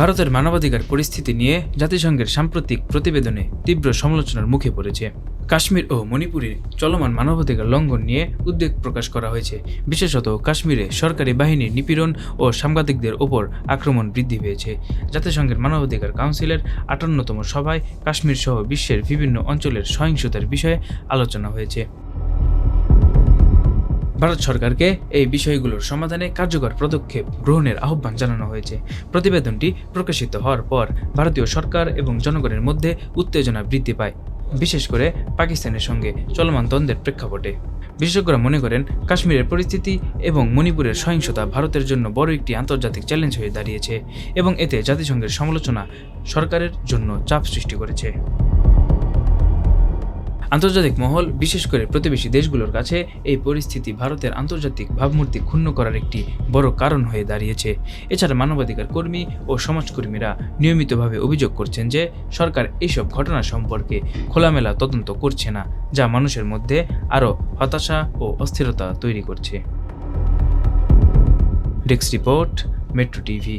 ভারতের মানবাধিকার পরিস্থিতি নিয়ে জাতিসংঘের সাম্প্রতিক প্রতিবেদনে তীব্র সমালোচনার মুখে পড়েছে। কাশ্মীর ও মণিপুরে চলমান মানবাধিকার লঙ্ঘন নিয়ে উদ্বেগ প্রকাশ করা হয়েছে। বিশেষত কাশ্মীরে সরকারি বাহিনীর নিপীড়ন ও সাংবাদিকদের ওপর আক্রমণ বৃদ্ধি পেয়েছে। জাতিসংঘের মানবাধিকার কাউন্সিলের আটান্নতম সভায় কাশ্মীর সহ বিশ্বের বিভিন্ন অঞ্চলের সহিংসতার বিষয়ে আলোচনা হয়েছে। ভারত সরকারকে এই বিষয়গুলোর সমাধানে কার্যকর পদক্ষেপ গ্রহণের আহ্বান জানানো হয়েছে। প্রতিবেদনটি প্রকাশিত হওয়ার পর ভারতীয় সরকার এবং জনগণের মধ্যে উত্তেজনা বৃদ্ধি পায়, বিশেষ করে পাকিস্তানের সঙ্গে চলমান দ্বন্দ্বের প্রেক্ষাপটে। বিশেষজ্ঞরা মনে করেন, কাশ্মীরের পরিস্থিতি এবং মণিপুরের সহিংসতা ভারতের জন্য বড় একটি আন্তর্জাতিক চ্যালেঞ্জ হয়ে দাঁড়িয়েছে এবং এতে জাতিসংঘের সমালোচনা সরকারের জন্য চাপ সৃষ্টি করেছে। আন্তর্জাতিক মহল, বিশেষ করে প্রতিবেশী দেশগুলোর কাছে এই পরিস্থিতি ভারতের আন্তর্জাতিক ভাবমূর্তি ক্ষুণ্ণ করার একটি বড় কারণ হয়ে দাঁড়িয়েছে। এছাড়া মানবাধিকার কর্মী ও সমাজকর্মীরা নিয়মিতভাবে অভিযোগ করছেন যে, সরকার এইসব ঘটনা সম্পর্কে খোলামেলা তদন্ত করছে না, যা মানুষের মধ্যে আরও হতাশা ও অস্থিরতা তৈরি করছে। Desk report, metro TV.